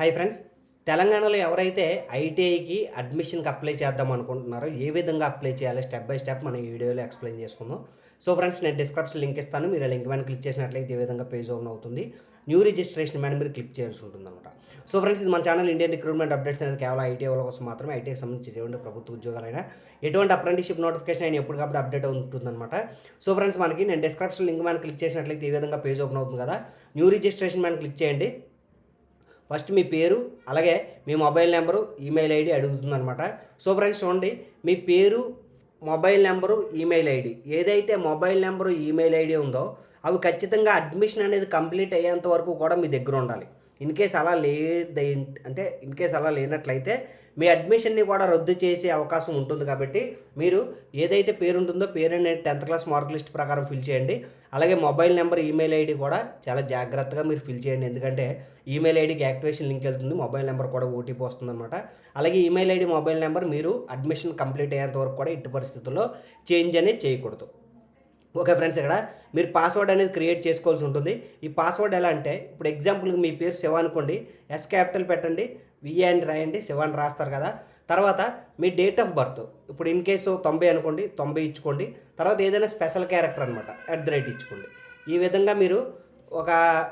Hi friends తెలంగాణలో ఎవరైతే ఐటీఐకి అడ్మిషన్కి apply చేద్దాం అనుకుంటున్నారో ఏ విధంగా అప్లై చేయాలో స్టెప్ బై స్టెప్ మనం ఈ వీడియోలో ఎక్స్ప్లెయిన్ చేసుకుందాం. సో ఫ్రెండ్స్ నేను డిస్క్రిప్షన్ లింక్ ఇస్తాను. మీరు ఆ లింక్ మీద క్లిక్ చేసినట్లయితే ఈ విధంగా పేజ్ ఓపెన్ అవుతుంది. న్యూ రిజిస్ట్రేషన్ మీద మీరు క్లిక్ చేయాల్సి ఉంటుందన్నమాట. సో ఫ్రెండ్స్ ఇది మన ఛానల్ ఇండియన్ రిక్రూట్మెంట్ అప్డేట్స్ అనేది కేవలం ఐటీ వాళ్ళ కోసం మాత్రమే. ఐటీకి సంబంధించి ఎటువంటి ప్రభుత్వ ఉద్యోగాలైనా ఎటువంటి అప్రెంటిషిప్ నోటిఫికేషన్ అయినా ఎప్పటికప్పుడు అప్డేట్ ఉంటుందన్నమాట. సో ఫ్రెండ్స్ మనకి నేను డిస్క్రిప్షన్ లింక్ మీద క్లిక్ చేసినట్లయితే ఈ విధంగా పేజ్ ఓపెన్ అవుతుంది కదా. న్యూ రిజిస్ట్రేషన్ మీద క్లిక్ చేయండి. ఫస్ట్ మీ పేరు అలాగే మీ మొబైల్ నెంబరు ఈమెయిల్ ఐడి అడుగుతుందనమాట సో ఫ్రెండ్స్ చూడండి మీ పేరు మొబైల్ నెంబరు ఈమెయిల్ ఐడి. ఏదైతే మొబైల్ నెంబరు ఈమెయిల్ ఐడి ఉందో అవి ఖచ్చితంగా అడ్మిషన్ అనేది కంప్లీట్ అయ్యేంత వరకు కూడా మీ దగ్గర ఉండాలి. ఇన్ కేస్ అలా లేదై అంటే ఇన్ కేస్ అలా లేనట్లయితే మీ అడ్మిషన్ని కూడా రద్దు చేసే అవకాశం ఉంటుంది కాబట్టి మీరు ఏదైతే పేరు ఉంటుందో పేరు అనేది టెన్త్ క్లాస్ మార్క్ లిస్ట్ ప్రకారం ఫిల్ చేయండి. అలాగే మొబైల్ నెంబర్ ఈమెయిల్ ఐడి కూడా చాలా జాగ్రత్తగా మీరు ఫిల్ చేయండి. ఎందుకంటే ఈమెయిల్ ఐడికి యాక్టివేషన్ లింక్ వెళ్తుంది. మొబైల్ నెంబర్ కూడా ఓటీపీ వస్తుంది అనమాట అలాగే ఈమెయిల్ ఐడి మొబైల్ నెంబర్ మీరు అడ్మిషన్ కంప్లీట్ అయ్యేంత వరకు కూడా ఇట్టి పరిస్థితుల్లో చేంజ్ అనేది చేయకూడదు. ఓకే ఫ్రెండ్స్ ఇక్కడ మీరు పాస్వర్డ్ అనేది క్రియేట్ చేసుకోవాల్సి ఉంటుంది. ఈ పాస్వర్డ్ ఎలా అంటే ఇప్పుడు ఎగ్జాంపుల్కి మీ పేరు శివ అనుకోండి ఎస్ క్యాపిటల్ పెట్టండి విఏ అని రాయండి శివ అని రాస్తారు కదా. తర్వాత మీ డేట్ ఆఫ్ బర్త్ ఇప్పుడు ఇన్ కేసు తొంభై అనుకోండి తొంభై ఇచ్చుకోండి. తర్వాత ఏదైనా స్పెషల్ క్యారెక్టర్ అనమాట అట్ ద రేట్ ఇచ్చుకోండి. ఈ విధంగా మీరు ఒక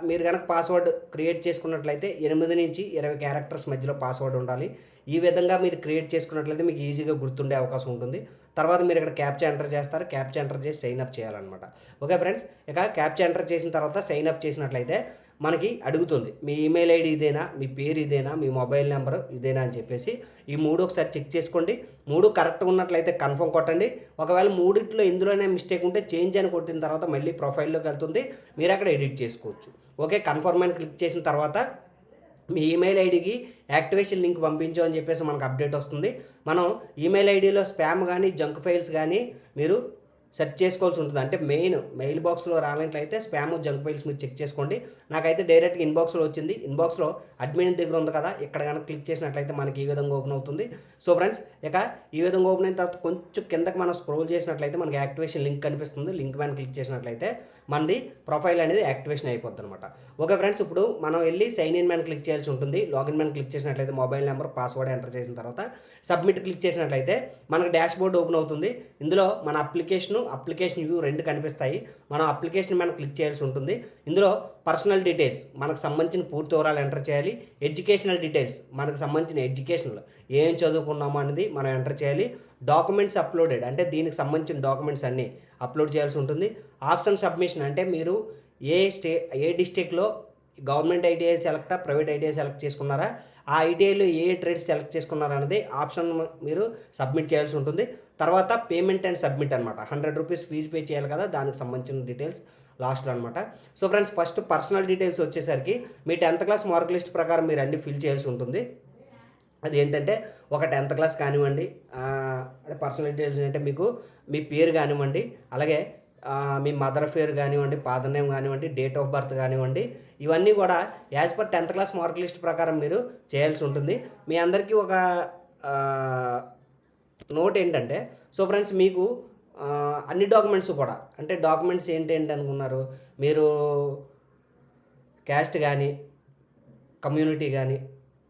మీరు కనుక పాస్వర్డ్ క్రియేట్ చేసుకున్నట్లయితే ఎనిమిది నుంచి ఇరవై క్యారెక్టర్స్ మధ్యలో పాస్వర్డ్ ఉండాలి. ఈ విధంగా మీరు క్రియేట్ చేసుకున్నట్లయితే మీకు ఈజీగా గుర్తుండే అవకాశం ఉంటుంది. తర్వాత మీరు ఇక్కడ క్యాప్చా ఎంటర్ చేస్తారు. క్యాప్చా ఎంటర్ చేసి సైన్ అప్ చేయాలన్నమాట. ఓకే ఫ్రెండ్స్ ఇక క్యాప్చా ఎంటర్ చేసిన తర్వాత సైన్ అప్ చేసినట్లయితే మనకి అడుగుతుంది. మీ ఈమెయిల్ ఐడి ఇదేనా? మీ పేరు ఇదేనా? మీ మొబైల్ నెంబర్ ఇదేనా? అని చెప్పేసి ఈ మూడు ఒకసారి చెక్ చేసుకోండి. మూడు కరెక్ట్గా ఉన్నట్లయితే కన్ఫర్మ్ కొట్టండి. ఒకవేళ మూడిట్లో ఇందులోనే మిస్టేక్ ఉంటే చేంజ్ అని కొట్టిన తర్వాత మళ్ళీ ప్రొఫైల్లోకి వెళ్తుంది. మీరు అక్కడ ఎడిట్ చేసుకోవచ్చు. ఓకే కన్ఫర్మ్ అని క్లిక్ చేసిన తర్వాత మీ ఈమెయిల్ ఐడికి యాక్టివేషన్ లింక్ పంపించు అని చెప్పేసి మనకు అప్డేట్ వస్తుంది. మనం ఈమెయిల్ ఐడిలో స్పామ్ కానీ జంక్ ఫైల్స్ కానీ మీరు సెర్చ్ చేసుకోవాల్సి ఉంటుంది. అంటే మెయిన్ మెయిల్ బాక్స్లో రానట్లయితే స్పామ్ జంక్ మెయిల్స్ మీరు చెక్ చేసుకోండి. నాకైతే డైరెక్ట్గా ఇన్బాక్స్లో వచ్చింది. ఇన్బాక్స్లో అడ్మిన్ దగ్గర ఉంది కదా ఇక్కడ కనుక క్లిక్ చేసినట్లయితే మనకి ఈ విధంగా ఓపెన్ అవుతుంది. సో ఫ్రెండ్స్ ఇక ఈ విధంగా ఓపెన్ అయిన తర్వాత కొంచెం కిందకి మనం స్క్రోల్ చేసినట్లయితే మనకి యాక్టివేషన్ లింక్ కనిపిస్తుంది. లింక్ మీద క్లిక్ చేసినట్లయితే మనది ప్రొఫైల్ అనేది యాక్టివేషన్ అయిపోద్ది అనమాట ఓకే ఫ్రెండ్స్ ఇప్పుడు మనం వెళ్ళి సైన్ ఇన్ మ్యాన్ క్లిక్ చేయాల్సి ఉంటుంది. లాగిన్ మ్యాన్ క్లిక్ చేసినట్లయితే మొబైల్ నెంబర్ పాస్వర్డ్ ఎంటర్ చేసిన తర్వాత సబ్మిట్ క్లిక్ చేసినట్లయితే మనకు డాష్ బోర్డ్ ఓపెన్ అవుతుంది. ఇందులో మన అప్లికేషను అప్లికేషన్ వ్యూ రెండు కనిపిస్తాయి. మనం అప్లికేషన్ మనం క్లిక్ చేయాల్సి ఉంటుంది. ఇందులో పర్సనల్ డీటెయిల్స్ మనకు సంబంధించిన పూర్తి వివరాలు ఎంటర్ చేయాలి. ఎడ్యుకేషనల్ డీటెయిల్స్ మనకు సంబంధించిన ఎడ్యుకేషనల్ ఏం చదువుకున్నామో అనేది మనం ఎంటర్ చేయాలి. డాక్యుమెంట్స్ అప్లోడెడ్ అంటే దీనికి సంబంధించిన డాక్యుమెంట్స్ అన్నీ అప్లోడ్ చేయాల్సి ఉంటుంది. ఆప్షన్ సబ్మిషన్ అంటే మీరు ఏ స్టే ఏ డిస్టిక్లో గవర్నమెంట్ ఐటీఐ సెలెక్టా ప్రైవేట్ ఐటీఐ సెలెక్ట్ చేసుకున్నారా? ఆ ఐటీఐలో ఏ ట్రేడ్ సెలెక్ట్ చేసుకున్నారు అనేది ఆప్షన్ మీరు సబ్మిట్ చేయాల్సి ఉంటుంది. తర్వాత పేమెంట్ అండ్ సబ్మిట్ అనమాట హండ్రెడ్ రూపీస్ ఫీజు పే చేయాలి కదా దానికి సంబంధించిన డీటెయిల్స్ లాస్ట్లో అనమాట so friends first personal details వచ్చేసరికి మీ టెన్త్ క్లాస్ మార్క్ లిస్ట్ ప్రకారం మీరు అన్ని ఫిల్ చేయాల్సి ఉంటుంది. అది ఏంటంటే ఒక టెన్త్ క్లాస్ కానివ్వండి అంటే అదే పర్సనల్ డీటెయిల్స్ అంటే మీకు మీ పేరు కానివ్వండి అలాగే మీ మదర్ పేరు కానివ్వండి ఫాదర్ నేమ్ కానివ్వండి డేట్ ఆఫ్ బర్త్ కానివ్వండి ఇవన్నీ కూడా as per tenth class mark list ప్రకారం మీరు చేయాల్సి ఉంటుంది. మీ అందరికీ ఒక నోట్ ఏంటంటే సో ఫ్రెండ్స్ మీకు అన్ని డాక్యుమెంట్స్ కూడా అంటే డాక్యుమెంట్స్ ఏంటి ఏంటి అనుకున్నారు మీరు క్యాస్ట్ కానీ కమ్యూనిటీ కానీ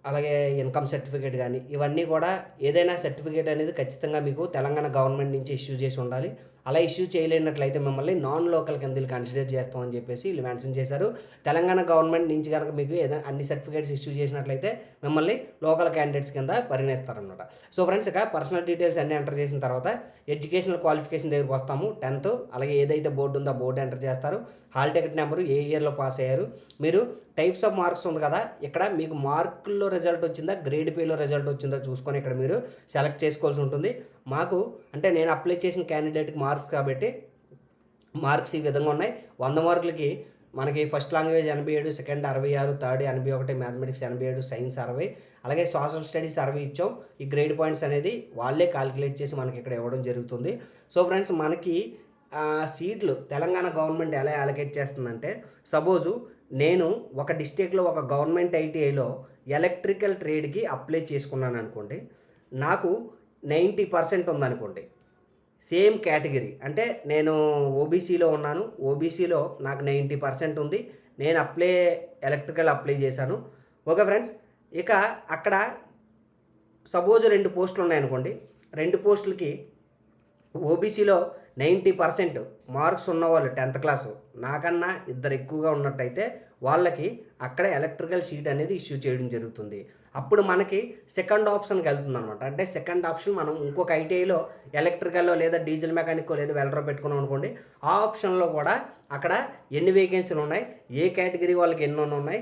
అలాగే ఇన్కమ్ సర్టిఫికేట్ కానీ ఇవన్నీ కూడా ఏదైనా సర్టిఫికేట్ అనేది ఖచ్చితంగా మీకు తెలంగాణ గవర్నమెంట్ నుంచి ఇష్యూ చేసి ఉండాలి. అలా ఇష్యూ చేయలేనట్లయితే మిమ్మల్ని నాన్ లోకల్ కింద వీళ్ళు కన్సిడర్ చేస్తామని చెప్పేసి వీళ్ళు మెన్షన్ చేశారు. తెలంగాణ గవర్నమెంట్ నుంచి కనుక మీకు ఏదైనా అన్ని సర్టిఫికేట్స్ ఇష్యూ చేసినట్లయితే మిమ్మల్ని లోకల్ క్యాండిడేట్స్ కింద పరిగణిస్తారనమాట సో ఫ్రెండ్స్ ఇక పర్సనల్ డీటెయిల్స్ అన్ని ఎంటర్ చేసిన తర్వాత ఎడ్యుకేషనల్ క్వాలిఫికేషన్ దగ్గరికి వస్తాము. టెన్త్ అలాగే ఏదైతే బోర్డు ఉందో ఆ బోర్డు ఎంటర్ చేస్తారు. హాల్ టికెట్ నెంబరు ఏ ఇయర్లో పాస్ అయ్యారు. మీరు టైప్స్ ఆఫ్ మార్క్స్ ఉంది కదా ఇక్కడ మీకు మార్కుల్లో రిజల్ట్ వచ్చిందా గ్రేడ్ పేలో రిజల్ట్ వచ్చిందో చూసుకొని ఇక్కడ మీరు సెలెక్ట్ చేసుకోవాల్సి ఉంటుంది. మాకు అంటే నేను అప్లై చేసిన క్యాండిడేట్కి మార్క్స్ కాబట్టి మార్క్స్ ఈ విధంగా ఉన్నాయి. వంద మార్కులకి మనకి ఫస్ట్ లాంగ్వేజ్ ఎనభై ఏడు సెకండ్ అరవై ఆరు థర్డ్ ఎనభై ఒకటి మ్యాథమెటిక్స్ ఎనభై ఏడు సైన్స్ అరవై. అలాగే సోషల్ స్టడీస్ అరవై ఇచ్చాం. ఈ గ్రేడ్ పాయింట్స్ అనేది వాళ్ళే కాలిక్యులేట్ చేసి మనకి ఇక్కడ ఇవ్వడం జరుగుతుంది. సో ఫ్రెండ్స్ మనకి సీట్లు తెలంగాణ గవర్నమెంట్ ఎలా అలొకేట్ చేస్తుందంటే సపోజు నేను ఒక డిస్టిక్లో ఒక గవర్నమెంట్ ఐటీఐలో ఎలక్ట్రికల్ ట్రేడ్కి అప్లై చేసుకున్నాను అనుకోండి నాకు నైంటీ పర్సెంట్ ఉందనుకోండి. Same category. అంటే నేను ఓబీసీలో ఉన్నాను. ఓబీసీలో నాకు నైంటీ పర్సెంట్ ఉంది. నేను అప్లై ఎలక్ట్రికల్ అప్లై చేశాను. ఓకే ఫ్రెండ్స్ ఇక అక్కడ సపోజ్ రెండు పోస్టులు ఉన్నాయనుకోండి. రెండు పోస్టులకి ఓబీసీలో నైంటీ పర్సెంట్ మార్క్స్ ఉన్నవాళ్ళు టెన్త్ క్లాసు నాకన్నా ఇద్దరు ఎక్కువగా ఉన్నట్టయితే వాళ్ళకి అక్కడ ఎలక్ట్రికల్ షీట్ అనేది ఇష్యూ చేయడం జరుగుతుంది. అప్పుడు మనకి సెకండ్ ఆప్షన్కి వెళ్తుంది అనమాట అంటే సెకండ్ ఆప్షన్ మనం ఇంకొక ఐటీఐలో ఎలక్ట్రికల్లో లేదా డీజిల్ మెకానిక్ లేదా వెల్డర్ పెట్టుకున్నాం అనుకోండి ఆ ఆప్షన్లో కూడా అక్కడ ఎన్ని వేకెన్సీలు ఉన్నాయి ఏ కేటగిరీ వాళ్ళకి ఎన్ని ఉన్నాయి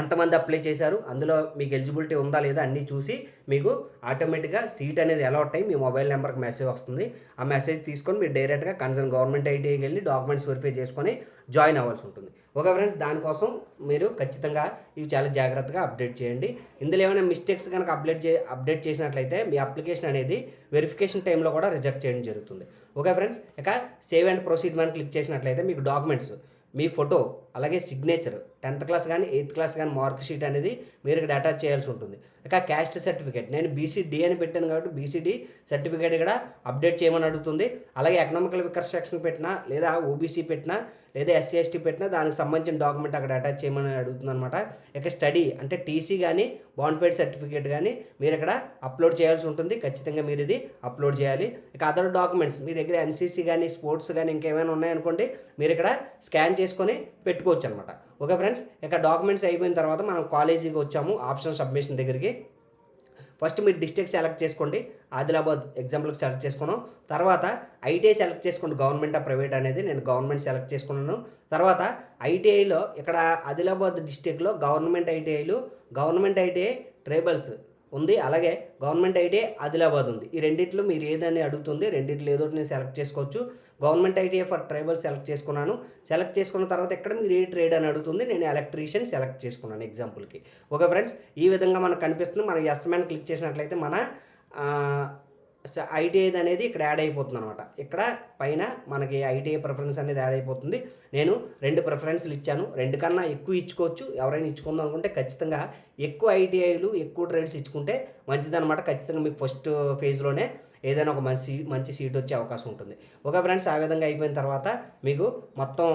ఎంతమంది అప్లై చేశారు అందులో మీకు ఎలిజిబిలిటీ ఉందా లేదా అన్నీ చూసి మీకు ఆటోమేటిక్గా సీట్ అనేది అలాట్ అయ్యి మీ మొబైల్ నెంబర్కి మెసేజ్ వస్తుంది. ఆ మెసేజ్ తీసుకొని మీరు డైరెక్ట్గా కన్సర్న్ గవర్నమెంట్ ఐటీఐకి వెళ్ళి డాక్యుమెంట్స్ వెరిఫై చేసుకొని జాయిన్ అవ్వాల్సి ఉంటుంది. ఓకే ఫ్రెండ్స్ దానికోసం మీరు ఖచ్చితంగా ఇవి చాలా జాగ్రత్తగా అప్డేట్ చేయండి. ఇందులో ఏమైనా మిస్టేక్స్ కనుక అప్డేట్ చే అప్డేట్ చేసినట్లయితే మీ అప్లికేషన్ అనేది వెరిఫికేషన్ టైంలో కూడా రిజెక్ట్ చేయడం జరుగుతుంది. ఓకే ఫ్రెండ్స్ ఇక సేవ్ అండ్ ప్రొసీడ్ మనం క్లిక్ చేసినట్లయితే మీకు డాక్యుమెంట్స్ మీ ఫోటో అలాగే సిగ్నేచర్ టెన్త్ క్లాస్ కానీ ఎయిత్ క్లాస్ కానీ మార్క్ షీట్ అనేది మీరు ఇక్కడ అటాచ్ చేయాల్సి ఉంటుంది. ఇక క్యాస్ట్ సర్టిఫికేట్ నేను బీసీడీ అని పెట్టాను కాబట్టి బీసీడీ సర్టిఫికేట్ ఇక్కడ అప్డేట్ చేయమని అడుగుతుంది. అలాగే ఎకనామికల్ వికర్ సెక్షన్ పెట్టినా లేదా ఓబీసీ పెట్టినా లేదా ఎస్సీ ఎస్టీ పెట్టినా దానికి సంబంధించిన డాక్యుమెంట్ అక్కడ అటాచ్ చేయమని అడుగుతుంది అనమాట ఇక స్టడీ అంటే టీసీ కానీ బాండ్ఫైడ్ సర్టిఫికేట్ కానీ మీరు ఇక్కడ అప్లోడ్ చేయాల్సి ఉంటుంది. ఖచ్చితంగా మీరు ఇది అప్లోడ్ చేయాలి. ఇక అదర్ డాక్యుమెంట్స్ మీ దగ్గర ఎన్సీసీ కానీ స్పోర్ట్స్ కానీ ఇంకేమైనా ఉన్నాయనుకోండి మీరు ఇక్కడ స్కాన్ చేసుకొని పెట్టుకోవచ్చు అనమాట ఓకే ఫ్రెండ్స్ ఇక డాక్యుమెంట్స్ అయిపోయిన తర్వాత మనం కాలేజీకి వచ్చాము ఆప్షన్ సబ్మిషన్ దగ్గరికి. ఫస్ట్ మీరు డిస్ట్రిక్ట్ సెలెక్ట్ చేసుకోండి ఆదిలాబాద్ ఎగ్జాంపుల్కి సెలెక్ట్ చేసుకున్నాం. తర్వాత ఐటీఐ సెలెక్ట్ చేసుకోండి గవర్నమెంట్ ఆ ప్రైవేట్ అనేది నేను గవర్నమెంట్ సెలెక్ట్ చేసుకున్నాను. తర్వాత ఐటీఐలో ఇక్కడ ఆదిలాబాద్ డిస్టిక్లో గవర్నమెంట్ ఐటీఐలు గవర్నమెంట్ ఐటీఐ ట్రైబల్స్ ఉంది. అలాగే గవర్నమెంట్ ఐటీఐ ఆదిలాబాద్ ఉంది. ఈ రెండిట్లో మీరు ఏదని అడుగుతుంది రెండిట్లో ఏదో ఒకటి నేను సెలెక్ట్ చేసుకోవచ్చు. Government ITI for tribal select చేసుకున్నాను. సెలెక్ట్ చేసుకున్న తర్వాత ఎక్కడ మీరు ఏ ట్రేడ్ అని అడుగుతుంది నేను ఎలక్ట్రీషియన్ సెలెక్ట్ చేసుకున్నాను ఎగ్జాంపుల్కి. ఓకే ఫ్రెండ్స్ ఈ విధంగా మనకు కనిపిస్తుంది. మనం ఎస్ఎంఎన్ క్లిక్ చేసినట్లయితే మన ఐటీఐ అనేది ఇక్కడ యాడ్ అయిపోతుంది అనమాట ఇక్కడ పైన మనకి ఐటీఐ ప్రిఫరెన్స్ అనేది యాడ్ అయిపోతుంది. నేను రెండు ప్రిఫరెన్స్లు ఇచ్చాను. రెండు కన్నా ఎక్కువ ఇచ్చుకోవచ్చు. ఎవరైనా ఇచ్చుకుందాం అనుకుంటే ఖచ్చితంగా ఎక్కువ ఐటీఐలు ఎక్కువ ట్రేడ్స్ ఇచ్చుకుంటే మంచిదన్నమాట. ఖచ్చితంగా మీకు ఫస్ట్ ఫేజ్లోనే ఏదైనా ఒక మంచి మంచి సీట్ వచ్చే అవకాశం ఉంటుంది. ఓకే ఫ్రెండ్స్ ఆ విధంగా అయిపోయిన తర్వాత మీకు మొత్తం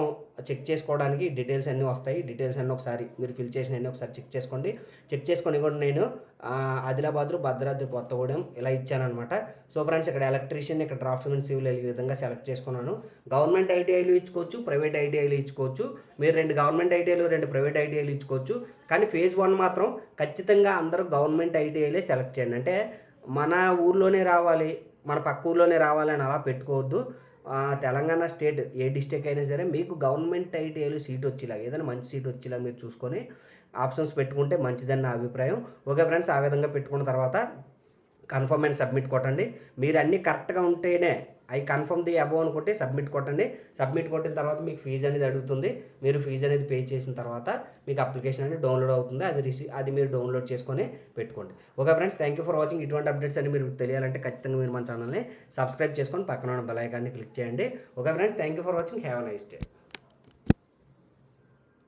చెక్ చేసుకోవడానికి డీటెయిల్స్ అన్నీ వస్తాయి. డీటెయిల్స్ అన్నీ ఒకసారి మీరు ఫిల్ చేసిన అన్నీ ఒకసారి చెక్ చేసుకోండి. చెక్ చేసుకొని కూడా నేను ఆదిలాబాద్ భద్రాద్రి కొత్తగూడెం ఇలా ఇచ్చానమాట సో ఫ్రెండ్స్ ఇక్కడ ఎలక్ట్రీషియన్ ఇక్కడ డ్రాఫ్ట్మెన్ సివిల్ ఈ విధంగా సెలెక్ట్ చేసుకున్నాను. గవర్నమెంట్ ఐటీఐలు ఇచ్చుకోవచ్చు ప్రైవేట్ ఐటీఐలు ఇచ్చుకోవచ్చు. మీరు రెండు గవర్నమెంట్ ఐటీఐలు రెండు ప్రైవేట్ ఐటీఐలు ఇచ్చుకోవచ్చు. కానీ ఫేజ్ వన్ మాత్రం ఖచ్చితంగా అందరూ గవర్నమెంట్ ఐటీఐలే సెలెక్ట్ చేయండి. అంటే మన ఊర్లోనే రావాలి మన పక్క ఊర్లోనే రావాలని అలా పెట్టుకోవద్దు. తెలంగాణ స్టేట్ ఏ డిస్టిక్ అయినా సరే మీకు గవర్నమెంట్ ఐటీఐలో సీట్ వచ్చేలా ఏదైనా మంచి సీట్ వచ్చేలా మీరు చూసుకొని ఆప్షన్స్ పెట్టుకుంటే మంచిదని నా అభిప్రాయం. ఓకే ఫ్రెండ్స్ ఆ విధంగా పెట్టుకున్న తర్వాత కన్ఫర్మ్ అండ్ సబ్మిట్ కొట్టండి. మీరు అన్నీ కరెక్ట్గా ఉంటేనే ఐ కన్ఫర్మ్ ది అబౌవ్ అనుకుంటే సబ్మిట్ కొట్టండి. సబ్మిట్ కొట్టిన తర్వాత మీకు ఫీజు అనేది అడుగుతుంది. మీరు ఫీజు అనేది పే చేసిన తర్వాత మీకు అప్లికేషన్ అనేది డౌన్లోడ్ అవుతుంది. అది రిసీ అది మీరు డౌన్లోడ్ చేసుకొని పెట్టుకోండి. Okay friends thank you for watching ఇటువంటి అప్డేట్స్ అని మీరు తెలియాలంటే ఖచ్చితంగా మీరు మన ఛానల్ని సబ్స్క్రైబ్ చేసుకొని పక్కన ఉన్న బెల్ ఐకాన్ని క్లిక్ చేయండి. Okay friends thank you for watching have nice day